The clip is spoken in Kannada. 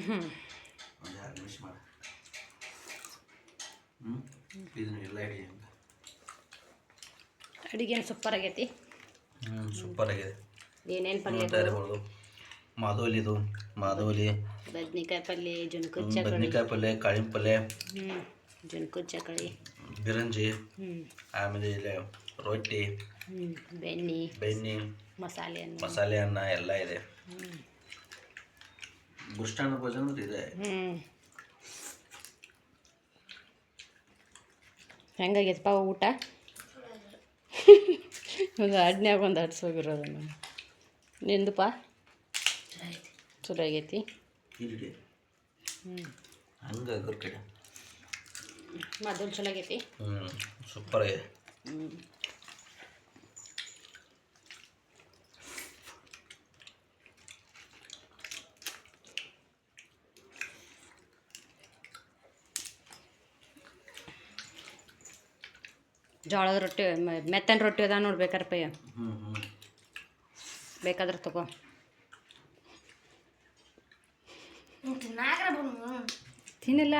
ಒಂದು ಎರಡು ನಿಮಿಷ ಮಾಡ. ಇದನ್ನ ಎಲ್ಲ ಹಿಡಿ ಹಂಗೆ. ಅಡುಗೆನು ಸೂಪರ್ ಆಗೈತಿ? ಹ್ಞೂ ಸೂಪರ್ ಆಗಿದೆ. ಏನೇನು ಪಲ್ಯ ತಯಾರಿ ಮಾಡೋದು. ಮಾಧವಲಿದು ಮಾಧವಲಿ ಬದ್ನಿಕಾಯಿ ಪಲ್ಯ ಚಕಳಿ ಬದ್ನಿಕಾಯಿ ಪಲ್ಯ ಕಾಳಿನ ಪಲ್ಯ. ಹ್ಞೂ ಜುನ್ಕುದ್ ಚಕಳಿ ಬಿರಂಜಿ. ಆಮೇಲೆ ಇಲ್ಲಿ ರೊಟ್ಟಿ. ಬೆಣ್ಣೆ ಬೆಣ್ಣೆ. ಮಸಾಲೆ ಅನ್ನ. ಮಸಾಲೆ ಅನ್ನ ಎಲ್ಲ ಇದೆ. ಹ್ಞೂ ಬುಷ್ಟಾನ ಭೋಜನ ಇದೆ ಹೆಂಗಾಗೈತಪ್ಪ ಊಟ? ಒಂದು ಅಡ್ನ್ಯಾಗ ಒಂದು ಅಡ್ಸೋಗಿರೋದು ನಾನು ನಿಂದುಪ್ಪ ಚಲೋ ಆಗೈತಿ ಹಂಗೆ ಮೊದಲು ಚಲೋ ಆಗೈತಿ ಹ್ಞೂ ಸೂಪರ್ ಆಗಿದೆ ಜೋಳದ ರೊಟ್ಟಿ ಮೆತ್ತನ ರೊಟ್ಟಿ ಅದ ನೋಡ್ಬೇಕಾರಪ್ಪಯ್ಯ ಹ್ಞೂ ಹ್ಞೂ ಬೇಕಾದ್ರೆ ತಗೋ. ತಿನ್ನಲ್ಲ?